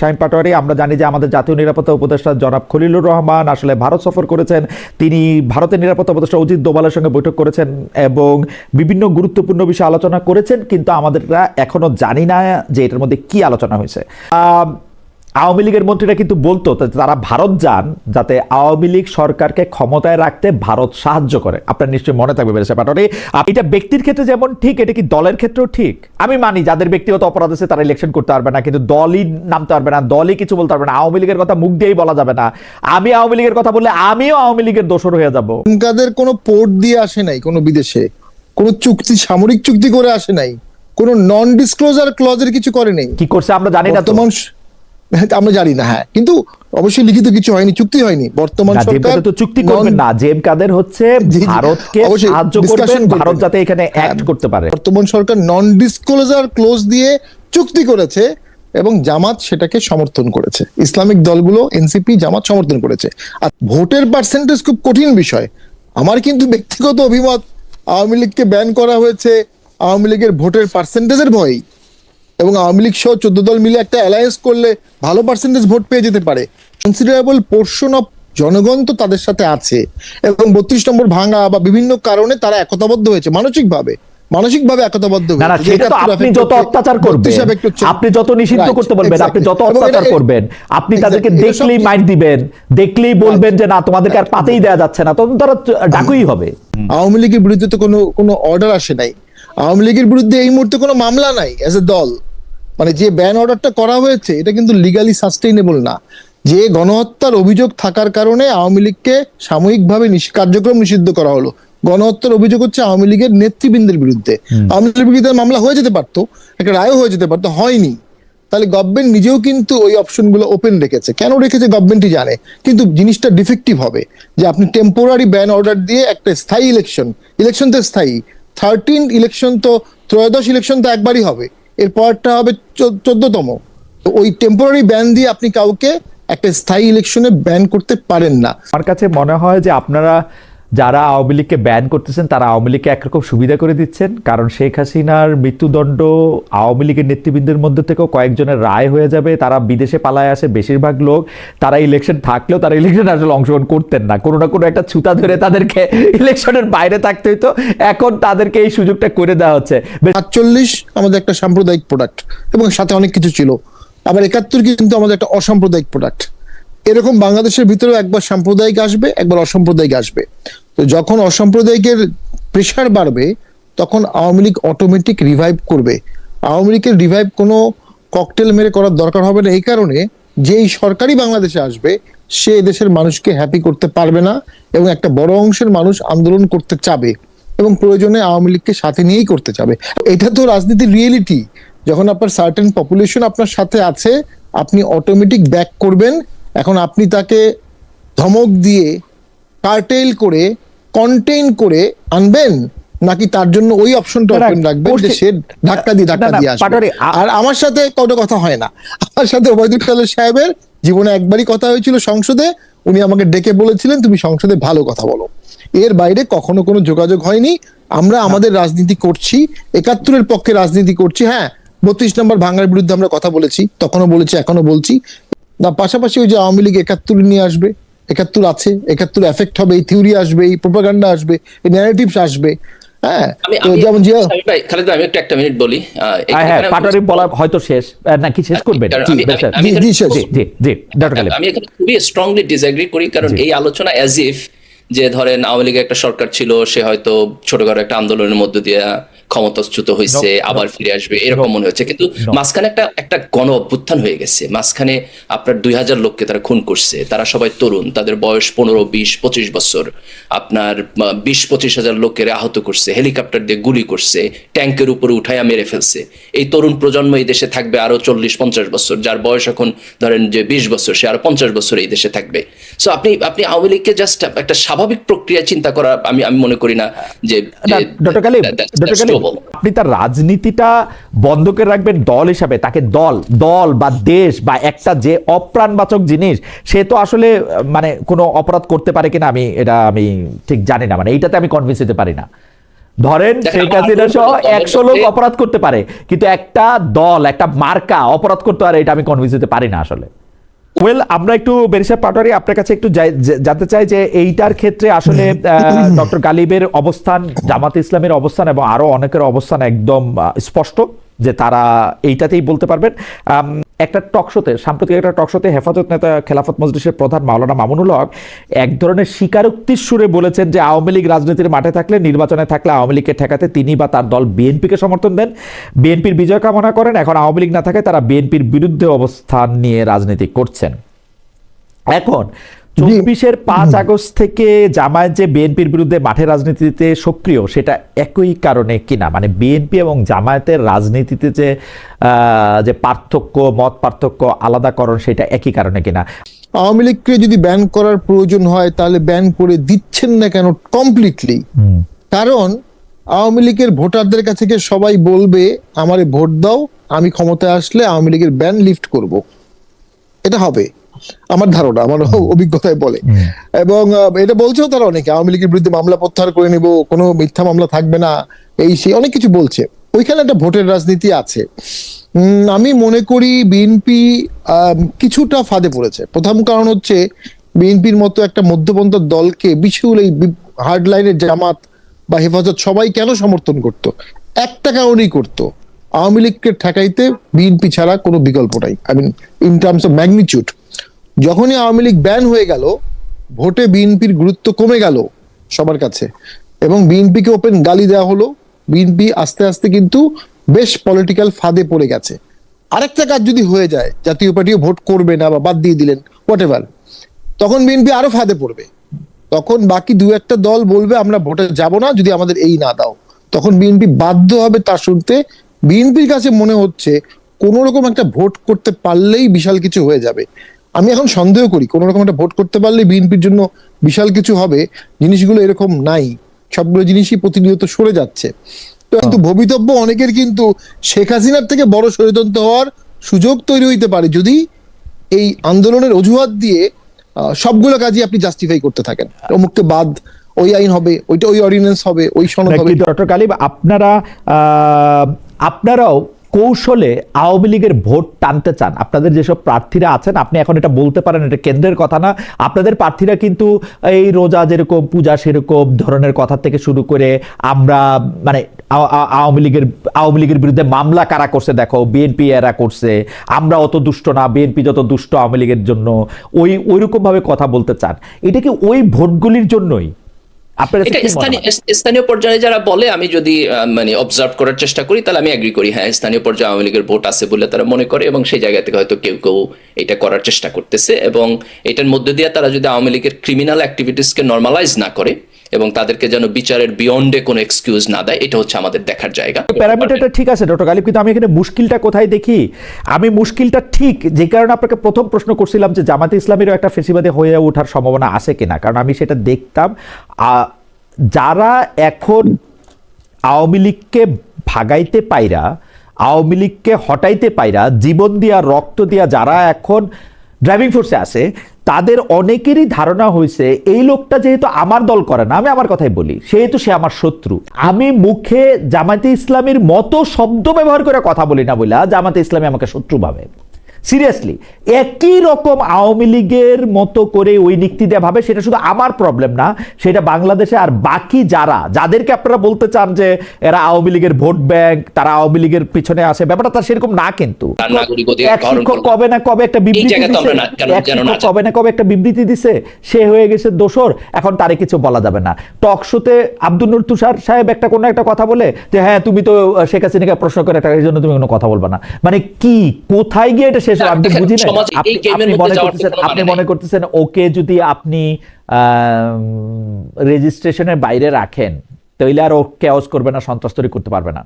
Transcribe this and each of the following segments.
শাহিন পাটোয়ারি, আমরা জানি যে আমাদের জাতীয় নিরাপত্তা উপদেষ্টা জনাব খলিলুর রহমান আসলে ভারত সফর করেছেন। তিনি ভারতের নিরাপত্তা উপদেষ্টা অজিত দোবালের সঙ্গে বৈঠক করেছেন এবং বিভিন্ন গুরুত্বপূর্ণ বিষয়ে আলোচনা করেছেন, কিন্তু আমাদেররা এখনও জানি না যে এটার মধ্যে কি আলোচনা হয়েছে। আওয়ামী লীগের মন্ত্রীরা কিন্তু বলতো তারা ভারত যান যাতে আওয়ামী লীগ সরকারকে ক্ষমতায় রাখতে ভারত সাহায্য করে। আপনার নিশ্চয়ই মনে থাকবে বেরেসা পাটোয়ারি এটা ব্যক্তির ক্ষেত্রে যেমন ঠিক এটা কি দলের ক্ষেত্রেও ঠিক? আমি মানি যাদের ব্যক্তিগত অপরাধ আছে তারা ইলেকশন করতে পারবে না কিন্তু দলই নামতে পারবে না দলই কিছু বলতে পারবে না। আওয়ামী লীগের কথা মুখ দিয়েই বলা যাবে না। আমি আওয়ামী লীগের কথা বললে আমিও আওয়ামী লীগের দোষর হয়ে যাব। তাদের কোনো পোর্ট দিয়ে আসে নাই কোনো বিদেশে? কোনো চুক্তি সামরিক চুক্তি করে আসে নাই? কোনো নন ডিসক্লোজার ক্লজের কিছু করে নেই? কি করছে আমরা জানি না তো। হ্যাঁ, আমরা জানি না হ্যাঁ। কিন্তু অবশ্যই লিখিত কিছু হয়নি চুক্তি হয়নি। বর্তমান সরকার তো চুক্তি করবেন না। জেম কাদের হচ্ছে? ভারতকে সাহায্য করবেন করবেন। ভারত যাতে এখানে অ্যাক্ট। করতে পারে। বর্তমান সরকার নন ডিসক্লোজার ক্লোজ দিয়ে চুক্তি করেছে এবং জামাত সেটাকে সমর্থন করেছে। ইসলামিক দলগুলো এনসিপি জামাত সমর্থন করেছে। আর ভোটের পার্সেন্টেজ খুব কঠিন বিষয়। আমার কিন্তু ব্যক্তিগত অভিমত আওয়ামী লীগকে ব্যান করা হয়েছে। আওয়ামী লীগের ভোটের পার্সেন্টেজের ভয় এবং আওয়ামী লীগ সহ চোদ্দ দল মিলে একটা অ্যালায়েন্স করলে ভালো পার্সেন্টেজ ভোট পেয়ে যেতে পারে। কনসিডারেবল পোর্শন অফ জনগণ তো তাদের সাথে আছে। এবং বত্রিশ নম্বর ভাঙা বা বিভিন্ন কারণে তারা একতাবদ্ধ হয়েছে মানসিকভাবে। মানসিকভাবে একতাবদ্ধ আপনি যত অত্যাচার করবেন 32 affect হচ্ছে। আপনি যত নিষিদ্ধ করতে বলবেন আপনি যত অত্যাচার করবেন আপনি তাদেরকে দেখলেই মাইর দিবেন দেখলেই বলবেন যে না তোমাদেরকে আর পাতেই দেওয়া যাচ্ছে না তখন তারা ডাকুই হবে। আওয়ামী লীগের বিরুদ্ধে তো কোনো কোনো অর্ডার আসে নাই। আওয়ামী লীগের বিরুদ্ধে এই মুহূর্তে কোনো মামলা নাই অ্যাজ এ দল। মানে যে ব্যান অর্ডারটা করা হয়েছে এটা কিন্তু লিগালি সাস্টেইনেবল না। যে গণহত্যার অভিযোগ থাকার কারণে আওয়ামী লীগকে সাময়িকভাবে কার্যক্রম নিষিদ্ধ করা হলো। গণহত্যার অভিযোগ হচ্ছে আওয়ামী লীগের নেতৃবৃন্দের বিরুদ্ধে। আওয়ামী লীগের বিরুদ্ধে মামলা হয়ে যেতে পারতো একটা রায়ও হয়ে যেতে পারতো হয়নি। তাহলে গভর্নমেন্ট নিজেও কিন্তু ওই অপশনগুলো ওপেন রেখেছে। কেন রেখেছে গভর্নমেন্টই জানে। কিন্তু জিনিসটা ডিফেক্টিভ হবে। যে আপনি টেম্পোরারি ব্যান অর্ডার দিয়ে একটা স্থায়ী ইলেকশন ইলেকশন তো স্থায়ী। থার্টিন ইলেকশন তো ত্রয়োদশ ইলেকশন তো একবারই হবে। এর পরটা হবে চোদ্দতম। তো ওই টেম্পোরারি ব্যান দিয়ে আপনি কাউকে একটা স্থায়ী ইলেকশনে ব্যান করতে পারেন না। আমার কাছে মনে হয় যে আপনারা যারা আওয়ামী লীগকে ব্যান করতেছেন, তারা আওয়ামী লীগকে একরকম সুবিধা করে দিচ্ছেন। কারণ শেখ হাসিনার মৃত্যুদণ্ড আওয়ামী লীগের নেতৃবৃন্দের মধ্যে থেকেও কয়েকজনের রায় হয়ে যাবে। তারা বিদেশে পালায় আসে বেশিরভাগ লোক। তারা ইলেকশন থাকলেও তারা ইলেকশন আসলে অংশগ্রহণ করতেন না। কোনো না কোনো একটা ছুতা ধরে তাদেরকে ইলেকশনের বাইরে থাকতে হইতো। এখন তাদেরকে এই সুযোগটা করে দেওয়া হচ্ছে। সাতচল্লিশ আমাদের একটা সাম্প্রদায়িক প্রোডাক্ট এবং সাথে অনেক কিছু ছিল। আবার একাত্তর কিন্তু আমাদের একটা অসাম্প্রদায়িক প্রোডাক্ট এরকম বাংলাদেশের ভিতরেও একবার সাম্প্রদায়িক আসবে, একবার অসাম্প্রদায়িক আসবে। তো যখন অসাম্প্রদায়িকের প্রেশার বাড়বে, তখন আওয়ামী লীগ অটোমেটিক রিভাইভ করবে। আওয়ামী লীগের রিভাইভ কোনো ককটেল মেরে করার দরকার হবে না। এই কারণে যেই সরকারি বাংলাদেশে আসবে, সে দেশের মানুষকে হ্যাপি করতে পারবে না এবং একটা বড় অংশের মানুষ আন্দোলন করতে চাবে এবং প্রয়োজনে আওয়ামী লীগকে সাথে নিয়েই করতে চাবে। এটা তো রাজনীতির রিয়েলিটি যখন আপনার সার্টেন পপুলেশন আপনার সাথে আছে, আপনি অটোমেটিক ব্যাক করবেন। এখন আপনি তাকে ধমক দিয়ে কার্টেল করে কন্টেইন করে আনবেন? নাকি তার জন্য ওই অপশনটা ওপেন রাখবেন যে সে ধাক্কা দিয়ে ধাক্কা দিয়ে আসবে? আর আমার সাথে কোনো কথা হয় না। আমার সাথে ওবায়দুল কাদের সাহেবের জীবনে একবারই কথা হয়েছিল সংসদে। উনি আমাকে ডেকে বলেছিলেন তুমি সংসদে ভালো কথা বলো। এর বাইরে কখনো কোনো যোগাযোগ হয়নি। আমরা আমাদের রাজনীতি করছি একাত্তরের পক্ষে রাজনীতি করছি হ্যাঁ? বত্রিশ নম্বর ভাঙার বিরুদ্ধে আমরা কথা বলেছি তখনও বলেছি এখনও বলছি। না পাশাপাশি ওই যে আওয়ামী লীগ একাত্তর নিয়ে আসবে। একাত্তর আছে একাত্তর এফেক্ট হবে এই থিওরি আসবে এই প্রোপাগান্ডা আসবে এই ন্যারেটিভস আসবে। হ্যাঁ আমি যেমন খালেদ একটু একটা মিনিট বলি। হ্যাঁ বলা হয়তো শেষ। নাকি শেষ করবেন? আমি- এখানে খুবই স্ট্রংলি ডিসএগ্রি করি কারণ এই আলোচনা অ্যাজ ইফ যে ধরেন আওয়ামী লীগের একটা সরকার ছিল সে হয়তো ছোটখাটো একটা আন্দোলনের মধ্য দিয়ে ক্ষমতাচ্যুত হয়েছে. আবার ফিরে আসবে এরকম মনে হচ্ছে। কিন্তু মাঝখানে একটা একটা গণ অভ্যুত্থান হয়ে গেছে। মাঝখানে আপনার দুই হাজার লোককে তারা খুন করছে। তারা সবাই তরুণ তাদের বয়স পনেরো বিশ পঁচিশ বছর। আপনার বিশ পঁচিশ হাজার লোকের আহত করছে হেলিকপ্টার দিয়ে গুলি করছে ট্যাঙ্কের উপরে উঠাইয়া মেরে ফেলছে। এই তরুণ প্রজন্ম এই দেশে থাকবে আরও চল্লিশ পঞ্চাশ বছর। যার বয়স এখন ধরেন যে বিশ বছর সে আরও পঞ্চাশ বছর এই দেশে থাকবে। সো আপনি আপনি আওয়ামী লীগকে জাস্ট একটা স্বাভাবিক প্রক্রিয়া চিন্তা করা আমি আমি মনে করি না যে আপনি তার রাজনীতিটা বন্ধ করে রাখবেন দল হিসাবে তাকে দল দল বা দেশ বা একটা যে অপ্রাণবাচক জিনিস সে তো আসলে মানে কোনো অপরাধ করতে পারে কিনা আমি এটা আমি ঠিক জানি না মানে এইটাতে আমি কনভিন্স হতে পারি না। ধরেন শেখ হাসিনা সহ একশো লোক অপরাধ করতে পারে কিন্তু একটা দল একটা মার্কা অপরাধ করতে পারে এটা আমি কনভিন্স হতে পারি না আসলে। ওয়েল আমরা একটু বেরিসা পাটোয়ারি আপনার কাছে একটু জানতে চাই যে এইটার ক্ষেত্রে আসলে ডক্টর গালিবের অবস্থান জামাত ইসলামের অবস্থান এবং আরও অনেকের অবস্থান একদম স্পষ্ট যে তারা এইটাতেই বলতে পারবেন। একটা টকশোতে সাম্প্রতিক একটা টকশোতে হেফাজত নেতা খেলাফত মজলিসের প্রধান মাওলানা মামুনুল হক এক ধরনের স্বীকারোক্তির সুরে বলেছেন যে আওয়ামী লীগ রাজনীতির মাঠে থাকলে, নির্বাচনে থাকলে আওয়ামী লীগকে ঠেকাতে তিনি বা তার দল বিএনপিকে সমর্থন দেন। বিএনপির বিজয় কামনা করেন, এখন আওয়ামী লীগ না থাকে তারা বিএনপির বিরুদ্ধে অবস্থান নিয়ে রাজনীতি করছেন। এখন চব্বিশের পাঁচ আগস্ট থেকে জামায়াত যে বিএনপির বিরুদ্ধে মাঠে রাজনীতিতে সক্রিয় সেটা একই কারণে কিনা? মানে বিএনপি এবং জামায়াতের রাজনীতিতে যে যে পার্থক্য মত পার্থক্য আলাদাকরণ সেটা একই কারণে কিনা? আওয়ামী লীগকে যদি ব্যান করার প্রয়োজন হয় তাহলে ব্যান করে দিচ্ছেন না কেন? কমপ্লিটলি কারণ আওয়ামী লীগের ভোটারদের কাছে সবাই বলবে আমারে ভোট দাও আমি ক্ষমতায় আসলে আওয়ামী লীগের ব্যান লিফট করব। এটা হবে। আমার ধারণা আমার অভিজ্ঞতায় বলে। এবং এটা বলছেও তারা অনেকে আওয়ামী লীগের বিরুদ্ধে মামলা প্রত্যাহার করে নেব কোনো মিথ্যা মামলা থাকবে না এই সেই অনেক কিছু বলছে। ওইখানে একটা ভোটের রাজনীতি আছে। আমি মনে করি বিএনপি কিছুটা ফাঁদে পড়েছে। প্রথম কারণ হচ্ছে বিএনপির মতো একটা মধ্যপন্থার দলকে বিশুল এই হার্ড লাইনের জামাত বা হেফাজত সবাই কেন সমর্থন করত? একটা কারণেই করতো। আওয়ামী লীগকে ঠেকাইতে বিএনপি ছাড়া কোনো বিকল্প নাই। I mean in terms of magnitude যখনই আওয়ামী লীগ ব্যান হয়ে গেল, ভোটে বিএনপির গুরুত্ব কমে গেল সবার কাছে। এবং বিএনপিকে ওপেন গালি দেওয়া হলো। বিএনপি আস্তে আস্তে কিন্তু বেশ পলিটিক্যাল ফাঁদে পড়ে গেছে। আরেকটা কাজ যদি হয়ে যায়, জাতীয় পার্টিও ভোট করবে না বা বাদ দিয়ে দিলেন হোয়াট এভার তখন বিএনপি আরও ফাঁদে পড়বে। তখন বাকি দু একটা দল বলবে, আমরা ভোটে যাব না, যদি আমাদের এই না দাও। তখন বিএনপি বাধ্য হবে তা শুনতে। বিএনপির কাছে মনে হচ্ছে কোন রকম একটা ভোট করতে পারলেই বিশাল কিছু হয়ে যাবে। আমি এখন সন্দেহ করি কোন রকম একটা ভোট করতে পারলে বিএনপির জন্য বিশাল কিছু হবে। জিনিসগুলো এরকম নাই। সবগুলো জিনিসই প্রতিনিয়ত সরে যাচ্ছে। তো কিন্তু ভবিতব্য অনেকের কিন্তু শেখ হাসিনার থেকে বড় ষড়যন্ত্র হওয়ার সুযোগ তৈরি হইতে পারে যদি এই আন্দোলনের অজুহাত দিয়ে আহ, সবগুলো কাজই আপনি জাস্টিফাই করতে থাকেন। অমুককে বাদ ওই আইন হবে ওইটা ওই অর্ডিন্যান্স হবে ওই সনদ হবে। ডক্টর গালিব আপনারা আহ, আপনারাও কৌশলে আওয়ামী লীগের ভোট টানতে চান। আপনাদের যেসব প্রার্থীরা আছেন, আপনি এখন এটা বলতে পারেন, এটা কেন্দ্রের কথা না। আপনাদের প্রার্থীরা কিন্তু এই রোজা যেরকম, পূজা সেরকম ধরনের কথা থেকে শুরু করে আমরা মানে আওয়ামী লীগের আওয়ামী লীগের বিরুদ্ধে মামলা কারা করছে দেখো বিএনপি এরা করছে, আমরা অত দুষ্ট না বিএনপি যত দুষ্ট আওয়ামী লীগের জন্য। ওই, ওইরকমভাবে কথা বলতে চান। এটা কি ওই ভোটগুলির জন্যই? স্থানীয় হয়? স্থানীয় পর্যায়ে যারা বলে আমি যদি মানে অবজার্ভ করার চেষ্টা করি তাহলে আমি এগ্রি করি হ্যাঁ স্থানীয় পর্যায়ে আওয়ামী লীগের ভোট আছে বলে তারা মনে করে এবং সেই জায়গা থেকে হয়তো কেউ কেউ এটা করার চেষ্টা করতেছে এবং এটার মধ্যে দিয়ে তারা যদি আওয়ামী লীগের ক্রিমিনাল অ্যাক্টিভিটিসকে নর্মালাইজ না করে এবং তাদেরকে যেন বিচারের বিয়ন্ডে কোনো এক্সকিউজ না দেয়, এটা হচ্ছে আমাদের দেখার জায়গা। প্যারামিটারটা ঠিক আছে ডক্টর গালিব, কিন্তু আমি এখানে মুশকিলটা কোথায় দেখি? আমি মুশকিলটা ঠিক যে কারণে আপনাকে প্রথম প্রশ্ন করছিলাম যে জামাতে ইসলামেরও একটা ফেসিবাদে হয়ে ওঠার সম্ভাবনা আছে কিনা। কারণ আমি সেটা দেখতাম যারা এখন আওয়ামী লীগকে ভাগাইতে পাইরা, আওয়ামী লীগকে হটাইতে পাইরা, জীবন দিয়া, রক্ত দিয়া যারা এখন ড্রাইভিং ফোর্সে আছে, তাদের অনেকেরই ধারণা হয়েছে, এই লোকটা যেহেতু আমার দল করে না, আমি আমার কথাই বলি, সেহেতু সে আমার শত্রু। আমি মুখে জামাতে ইসলামের মতো শব্দ ব্যবহার করে কথা বলি না বলে জামাতে ইসলামী আমাকে শত্রু ভাবে। সিরিয়াসলি একই রকম আওয়ামী লীগের মতো করে ওই নিক্তি দেওয়া ভাবে সেটা শুধু আমার প্রবলেম না সেটা বাংলাদেশে আর বাকি যারা যাদেরকে আপনারা বলতে চান যে এরা আওয়ামী লীগের ভোট ব্যাংক তারা আওয়ামী লীগের পিছনে আসে ব্যাপারটা তার সেরকম না কিন্তু। কবে না কবে একটা বিবৃতি শিক্ষক কবে না কবে একটা বিবৃতি দিছে সে হয়ে গেছে দোষর এখন তারে কিছু বলা যাবে না। টক শোতে আব্দুল নুর তুষার সাহেব একটা কোনো একটা কথা বলে যে হ্যাঁ তুমি তো শেখ হাসিনাকে প্রশ্ন করে একটা এই জন্য তুমি কোনো কথা বলবে না। মানে কি কোথায় গিয়ে এটা শেষ দেখেন, বুঝি না আপনি আপনি মনে করতেছেন আপনি মানে মনে করতেছেন ওকে যদি আপনি রেজিস্ট্রেশনের বাইরে রাখেন তাইলে আর ও কেওস করবে না সন্ত্রাস্তরি করতে পারবে না।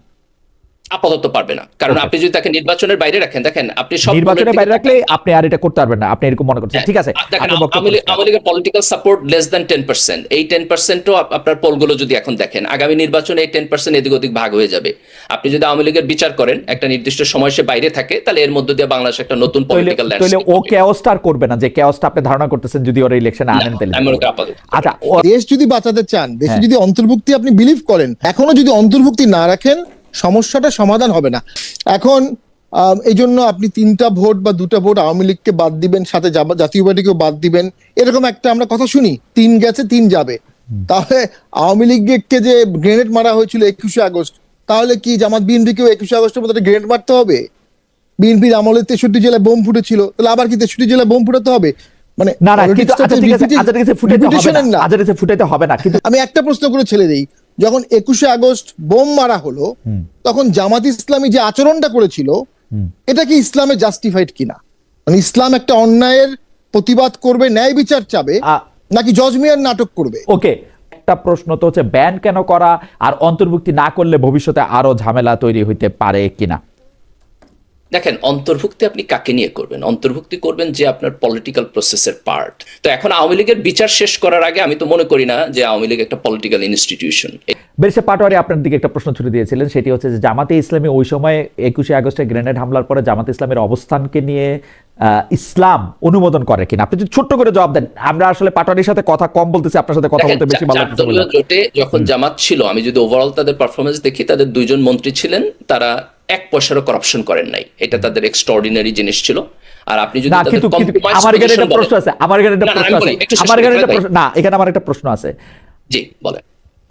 আপাতত পারবে না। কারণ আপনি যদি তাকে নির্বাচনের বাইরে রাখেন দেখেন আপনি সব নির্বাচনের বাইরে রাখলে আপনি আর এটা করতে পারবেন না। আপনি এরকম মনে করছেন। ঠিক আছে হ্যাঁ, দেখেন আওয়ামী লীগের political support less than ten percent এই টেন পার্সেন্টও আপনার পোলগুলো যদি এখন দেখেন আগামী নির্বাচনে এই টেন পার্সেন্ট এদিক ওদিক ভাগ হয়ে যাবে। আপনি যদি আওয়ামী লীগের বিচার করেন একটা নির্দিষ্ট সময় সে বাইরে থাকে তাহলে এর মধ্যে দিয়ে বাংলাদেশ একটা নতুন পলিটিক্যাল তাইলে ও কেওসটা আর করবে না। যে কেওসটা আপনি ধারণা করতেছেন যদি ওরা ইলেকশনে আনেন তাহলে। আচ্ছা দেশ যদি বাঁচাতে চান দেশে হ্যাঁ। যদি অন্তর্ভুক্তি আপনি বিলিভ করেন এখনও যদি অন্তর্ভুক্তি না রাখেন সমস্যাটা সমাধান হবে না। এখন এই জন্য আপনি তিনটা ভোট বা দুটা ভোট আওয়ামী লীগকে বাদ দিবেন সাথে জাতীয় পার্টিকেও বাদ দিবেন। এরকম একটা আমরা কথা শুনি তিন গেছে তিন যাবে। তাহলে আওয়ামী লীগকে যে গ্রেনেড মারা হয়েছিল একুশে আগস্ট তাহলে কি জামাত বিএনপিকেও একুশে আগস্টের মতো গ্রেনেড মারতে হবে? বিএনপির আমলে তেষট্টি জেলায় বোম ফুটেছিল তাহলে আবার কি তেষট্টি জেলায় বোম ফুটাতে হবে? মানে না না কিন্তু politics টা আচ্ছা আচ্ছা ফুটাইতে হবে না। আচ্ছা আমি একটা প্রশ্ন করে ছেড়ে দেই। যখন একুশে আগস্ট বোম মারা হলো তখন জামাত ইসলামী যে আচরণটা করেছিল এটা কি ইসলামে জাস্টিফাইড কিনা? মানে ইসলাম একটা অন্যায়ের প্রতিবাদ করবে ন্যায় বিচার চাবে নাকি জজমিয়ার নাটক করবে? ওকে একটা প্রশ্ন তো হচ্ছে ব্যান কেন করা? আর অন্তর্ভুক্তি না করলে ভবিষ্যতে আরও ঝামেলা তৈরি হইতে পারে কিনা? দেখেন অন্তর্ভুক্তি আপনি কাকে নিয়ে করবেন? অন্তর্ভুক্তি করবেন যে আপনার পলিটিক্যাল প্রসেসের পার্ট তো এখন আওয়ামী লীগের বিচার শেষ করার আগে আমি তো মনে করি না যে আওয়ামী লীগ একটা পলিটিক্যাল ইনস্টিটিউশন বেরসে পাটোয়ারি আপনার দিকে একটা প্রশ্ন ছুড়ে দিয়েছিলেন সেটি হচ্ছে যে জামাতে ইসলামী ওই সময় একুশে আগস্টে গ্রেনেড হামলার পরে জামাতে ইসলামের অবস্থানকে নিয়ে আহ, ইসলাম অনুমোদন করে কিনা? আপনি যদি ছোট্ট করে জবাব দেন আমরা আসলে পাটোয়ারির সাথে কথা কম বলতেছি আপনার সাথে কথা বলতে বেশি ভালো জোটে যখন জামাত ছিল আমি যদি ওভারঅল তাদের পারফরমেন্স দেখি তাদের দুইজন মন্ত্রী ছিলেন তারা এক পয়সারও করাপশন করেন নাই। এটা তাদের এক্সট্রাঅর্ডিনারি জিনিস ছিল। আর আপনি যদি আমার এখানে একটা প্রশ্ন আছে আমার এখানে একটা প্রশ্ন আছে আমার এখানে একটা প্রশ্ন না এখানে আমার একটা প্রশ্ন আছে। জি বলেন।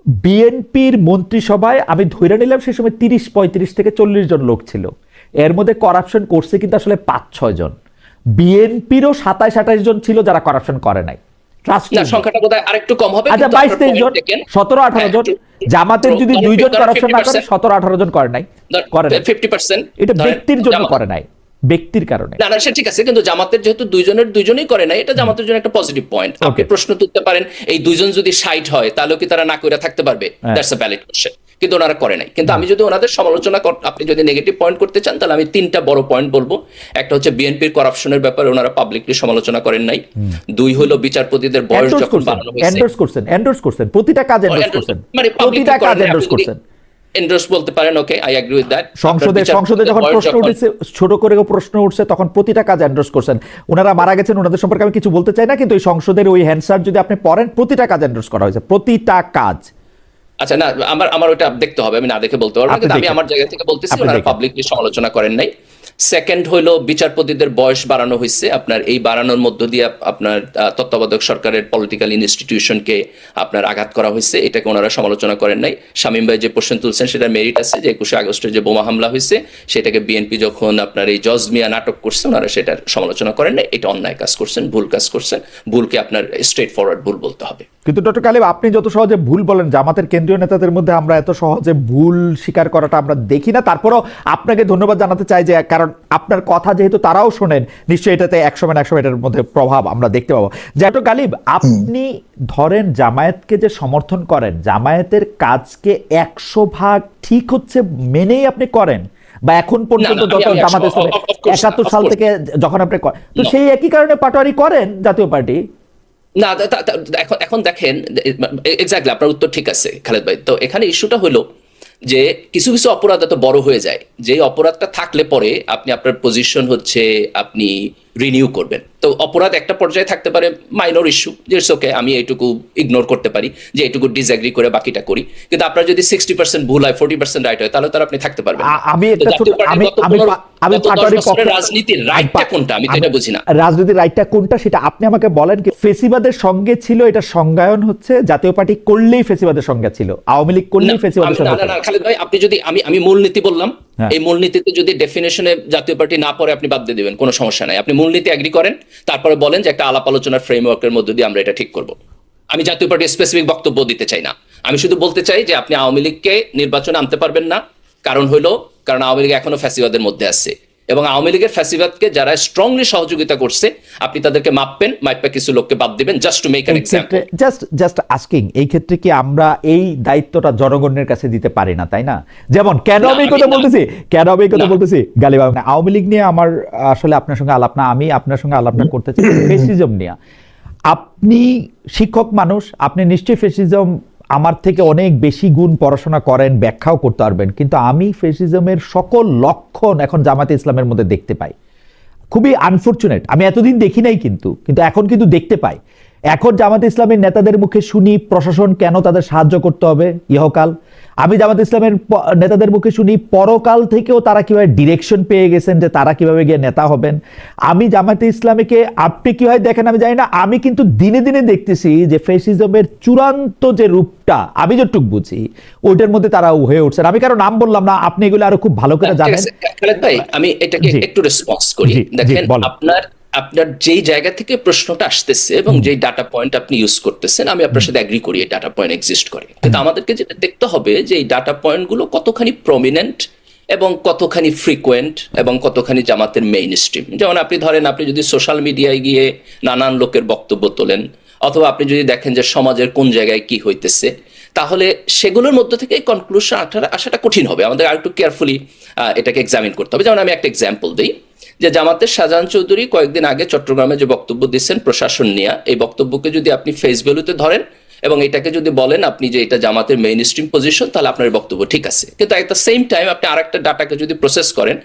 বিএনপির মন্ত্রিসভায় আমি ধরে নিলাম সেই সময় তিরিশ পঁয়ত্রিশ থেকে চল্লিশ জন লোক ছিল। এর মধ্যে করাপশন করছে কিন্তু আসলে পাঁচ ছয় জন। বিএনপিরও সাতাইশ আঠাইশ জন ছিল যারা করাপশন করে নাই। Trust সংখ্যাটা বোধহয় আরেকটু কম হবে আচ্ছা বাইশ তেইশ জন সতেরো আঠারো হ্যাঁ, জন জামাতের যদি দুইজন করাপশন না করে সতেরো আঠারো জন করে নাই করে ফিফটি পার্সেন্ট এটা ব্যক্তির জন্য করে নাই ব্যক্তির কারণে। না না সে ঠিক আছে কিন্তু জামাতের যেহেতু দুইজনের দুইজনই করে নাই এটা জামাতের জন্য একটা পজিটিভ পয়েন্ট আপনি প্রশ্ন তুলতে পারেন এই দুইজন যদি সাইড হয় তাহলেও কি তারা না করে থাকতে পারবে? হ্যাঁ। দ্যাটস আ ভ্যালিড কোশ্চেন কিন্তু ওনারা করে নাই। কিন্তু আমি যদি ওনাদের সমালোচনা আপনি যদি নেগেটিভ পয়েন্ট করতে চান তাহলে আমি তিনটা বড় পয়েন্ট বলব। একটা হচ্ছে বিএনপির করাপশনের ব্যাপারে ওনারা পাবলিকলি সমালোচনা করেন নাই। দুই হলো বিচারপতিদের বয়স যখন বাড়ানো হয়েছে। এন্ডোর্স করছেন এন্ডোর্স করছেন প্রতিটা কাজ এন্ডোর্স করছেন মানে প্রতিটা কাজ এন্ডোর্স করছেন। এন্ডোর্স বলতে পারেন okay I agree with that সংসদে সংসদে যখন প্রশ্ন উঠেছে ছোট করে প্রশ্ন উঠছে তখন প্রতিটা কাজ এন্ডোর্স করছেন। ওনারা মারা গেছেন ওনাদের সম্পর্কে আমি কিছু বলতে চাই না কিন্তু ওই সংসদের ওই হ্যান্সার যদি আপনি পড়েন প্রতিটা কাজ এন্ডোর্স করা হয়েছে প্রতিটা কাজ। আচ্ছা না আমার আমার ওটা দেখতে হবে আমি না দেখে বলতে পারব কিন্তু আমি আমার জায়গা থেকে বলতেছি ওনারা। পাবলিকলি সমালোচনা করেন নাই সেকেন্ড হইল বিচারপতিদের বয়স বাড়ানো হয়েছে আপনার এই বাড়ানোর মধ্য দিয়ে আপনার তত্ত্বাবধায়ক সরকারের পলিটিক্যাল ইনস্টিটিউশনকে আপনার আঘাত করা হয়েছে এটাকে ওনারা সমালোচনা করেন নাই। শামীম ভাই যে প্রশ্ন তুলছেন সেটা মেরিট আছে। যে একুশে আগস্টের যে বোমা হামলা হয়েছে সেটাকে বিএনপি যখন আপনার এই জজমিয়া নাটক করছে, ওনারা সেটার সমালোচনা করেন নাই। এটা অন্যায় কাজ করছেন, ভুল কাজ করছেন। ভুলকে আপনার স্ট্রেট ফরওয়ার্ড ভুল বলতে হবে। কিন্তু ডক্টর কালিব, আপনি যত সহজে ভুল বলেন, জামাতের কেন্দ্রীয় নেতাদের মধ্যে আমরা এত সহজে ভুল স্বীকার করাটা আমরা দেখি না। তারপরেও আপনাকে ধন্যবাদ জানাতে চাই যে কারণ আপনার কথা যেহেতু তারাও শোনেন নিশ্চয়ই এটাতে একশো মানে একশো এটার মধ্যে প্রভাব আমরা দেখতে পাবো। যে গালিব আপনি ধরেন জামায়াতকে যে সমর্থন করেন জামায়াতের কাজকে একশো ভাগ ঠিক হচ্ছে মেনেই আপনি করেন বা এখন পর্যন্ত যত জামাত ইসলামে একাত্তর সাল থেকে যখন আপনি করেন তো সেই একই কারণে পাটোয়ারি করেন জাতীয় পার্টি? না এখন এখন দেখেন এক্স্যাক্টলি আপনার উত্তর ঠিক আছে খালেদ ভাই। তো এখানে ইস্যুটা হলো যে কিছু কিছু অপরাধ এত বড় হয়ে যায় যে অপরাধটা থাকলে পরে আপনি আপনার পজিশন হচ্ছে আপনি রিনিউ করবেন। তো অপরাধ একটা পর্যায়ে থাকতে পারে মাইনর ইস্যু যে ওকে আমি এইটুকু ইগনোর করতে পারি যে এইটুকু ডিসএগ্রি করে বাকিটা করি। কিন্তু আপনার যদি সিক্সটি পার্সেন্ট ভুল হয় ফোর্টি পার্সেন্ট রাইট হয় তাহলে তো আপনি থাকতে পারবেন আমি আমি গত আমি পনেরো- পা- আমি গত দশ পাটোয়ারির বছরের পক্ষে- রাজনীতির রাইটটা কোনটা? আমি তো এটা বুঝি না। রাজনীতির রাইটটা কোনটা সেটা আপনি আমাকে বলেন কি ফেসিবাদের সঙ্গে ছিল এটা সংজ্ঞায়ন হচ্ছে জাতীয় পার্টি করলেই ফেসিবাদের সংজ্ঞা ছিল। আওয়ামী লীগ করলেই না, ফেসিবাদের সংজ্ঞা না, না, খালেদ ভাই আপনি যদি আমি আমি মূলনীতি বললাম। হ্যাঁ। এই মূলনীতিতে যদি ডেফিনেশনে জাতীয় পার্টি না পড়ে আপনি বাদ দিয়ে দিবেন কোনো সমস্যা নাই। আপনি মূলনীতি এগ্রি করেন তারপরে বলেন যে একটা আলাপ আলোচনার ফ্রেমওয়ার্কের মধ্যে দিয়ে আমরা এটা ঠিক করব। আমি জাতীয় পার্টির স্পেসিফিক বক্তব্য দিতে চাই না। আমি শুধু বলতে চাই যে আপনি আওয়ামী লীগকে নির্বাচনে আনতে পারবেন না। কারণ হলো কারণ আওয়ামী লীগ এখনও ফ্যাসিবাদের মধ্যে আছে। এবং আওয়ামী লীগের ফ্যাসিবাদকে যারা স্ট্রংলি সহযোগিতা করছে আপনি তাদেরকে মাপবেন মাইপা কিছু লোককে বাদ দিবেন just to make an example just just asking এই ক্ষেত্রে কি আমরা এই দায়িত্বটা জনগণের কাছে দিতে পারি না তাই না? যেমন কেন আমি এই কথা বলতেছি? কেন আমি এই কথা। বলতেছি? গালিব আওয়ামী লীগ নিয়ে আমার আসলে আপনার সঙ্গে আলাপ না আমি আপনার সঙ্গে আলাপ না করতে চাই। ফেসিজম নিয়ে। আপনি শিক্ষক মানুষ আপনি নিশ্চয়ই ফেসিজম আমার থেকে অনেক বেশি গুণ পড়াশোনা করেন, ব্যাখ্যাও করতে পারবেন। কিন্তু আমি ফেসিজমের সকল লক্ষণ এখন জামাতে ইসলামের মধ্যে দেখতে পাই। খুবই আনফর্চুনেট আমি এতদিন দেখি নাই কিন্তু কিন্তু এখন কিন্তু দেখতে পাই। এখন জামাত ইসলামের নেতাদের মুখে শুনি প্রশাসন কেন তাদের সাহায্য করতে হবে? ইহকাল। আমি জামাত ইসলামের নেতাদের মুখে শুনি পরকাল থেকেও তারা কীভাবে ডিরেকশন পেয়ে গেছেন যে তারা কীভাবে গিয়ে নেতা হবেন? আমি জামাতে ইসলামীকে আপনি কীভাবে দেখেন আমি জানি না আমি কিন্তু দিনে দিনে দেখতেছি যে ফেসিজমের চূড়ান্ত যে রূপটা আমি যতটুকু বুঝি ওইটার মধ্যে তারা হয়ে উঠছেন। আমি কারও নাম বললাম না আপনি এগুলো আরও খুব ভালো করে জানেন। ভাই আমি এটাকে একটু রেসপন্স করি। দেখেন আপনার আপনার যেই জায়গা থেকে প্রশ্নটা আসতেছে এবং যেই ডাটা পয়েন্ট আপনি ইউজ করতেছেন আমি আপনার সাথে অ্যাগ্রি করি এই ডাটা পয়েন্ট এক্সিস্ট করে। কিন্তু আমাদেরকে যেটা দেখতে হবে যে এই ডাটা পয়েন্টগুলো কতখানি প্রমিনেন্ট এবং কতখানি ফ্রিকোয়েন্ট এবং কতখানি জামাতের মেইন স্ট্রিম যেমন আপনি ধরেন আপনি যদি সোশ্যাল মিডিয়ায় গিয়ে নানান লোকের বক্তব্য তোলেন অথবা আপনি যদি দেখেন যে সমাজের কোন জায়গায় কি হইতেছে তাহলে সেগুলোর মধ্যে থেকে কনক্লুশন আসাটা কঠিন হবে। আমাদের আরেকটু কেয়ারফুলি এটাকে এক্সামিন করতে হবে। যেমন আমি একটা এক্সাম্পল দিই। যে জামাতের শাহজাহান চৌধুরী কয়েকদিন আগে চট্টগ্রামে যে বক্তব্য দিচ্ছেন প্রশাসন নিয়ে, এই বক্তব্যকে যদি আপনি ফেস ভ্যালুতে ধরেন এবং এটাকে যদি বলেন আপনি যে এটা জামাতের মেইন স্ট্রিম পজিশন তাহলে আপনার বক্তব্য ঠিক আছে। কিন্তু এট দ্য সেম টাইম আপনি আরেকটা ডাটাকে যদি প্রসেস করেন,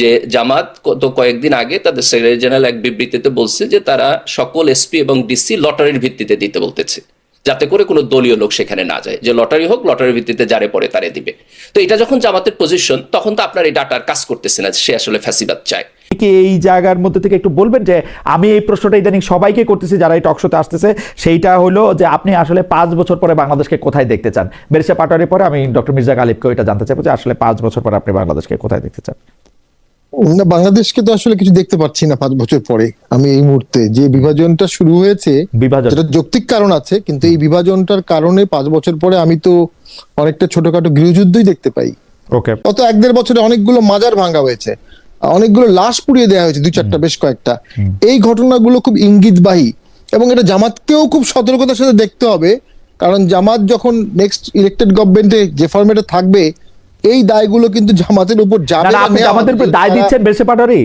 যে জামাত গত কয়েকদিন আগে তাদের সেক্রেটারি জেনারেল এক বিবৃতিতে বলছে যে তারা সকল এসপি এবং ডিসি লটারির ভিত্তিতে দিতে বলতেছে, যাতে করে কোনো দলীয় লোক সেখানে না যায়। যে লটারি হোক লটারির ভিত্তিতে যারে পড়ে তারে দিবে। তো এটা যখন জামাতের পজিশন তখন তো আপনার এই ডাটার কাজ করতেছে না সে আসলে ফ্যাসিবাদ চায়। কি এই জায়গার মধ্যে থেকে একটু বলবেন যে আমি এই প্রশ্নটা ইদানিং সবাইকে করতেছি যারা এই টকশোতে আসতেছে। সেইটা হলো যে আপনি আসলে পাঁচ বছর পরে বাংলাদেশকে কোথায় দেখতে চান? বেরিসা পাটোয়ারির পরে আমি ডক্টর মির্জা গালিবকে এটা জানতে চাইব যে আসলে পাঁচ বছর পরে আপনি বাংলাদেশকে কোথায় দেখতে চান? না বাংলাদেশকে তো আসলে কিছু দেখতে পাচ্ছি না পাঁচ বছর পরে। আমি এই মুহূর্তে যে বিভাজনটা শুরু হয়েছে বিভাজন। যৌক্তিক কারণ আছে কিন্তু এই বিভাজনটার কারণে পাঁচ বছর পরে আমি তো অনেকটা ছোটখাটো গৃহযুদ্ধই দেখতে পাই। ওকে গত এক দেড় বছরে অনেকগুলো মাজার ভাঙা হয়েছে। অনেকগুলো লাশ পুড়িয়ে দেওয়া হয়েছে দুই চারটা বেশ কয়েকটা। এই ঘটনাগুলো খুব ইঙ্গিতবাহী এবং এটা জামাতকেও খুব সতর্কতার সাথে দেখতে হবে কারণ জামাত যখন নেক্সট ইলেক্টেড গভর্নমেন্টে যে ফর্মেটে থাকবে এই দায়গুলো কিন্তু জামাতের উপর জামাতের। দায় দিচ্ছেন বেশি পাটোয়ারি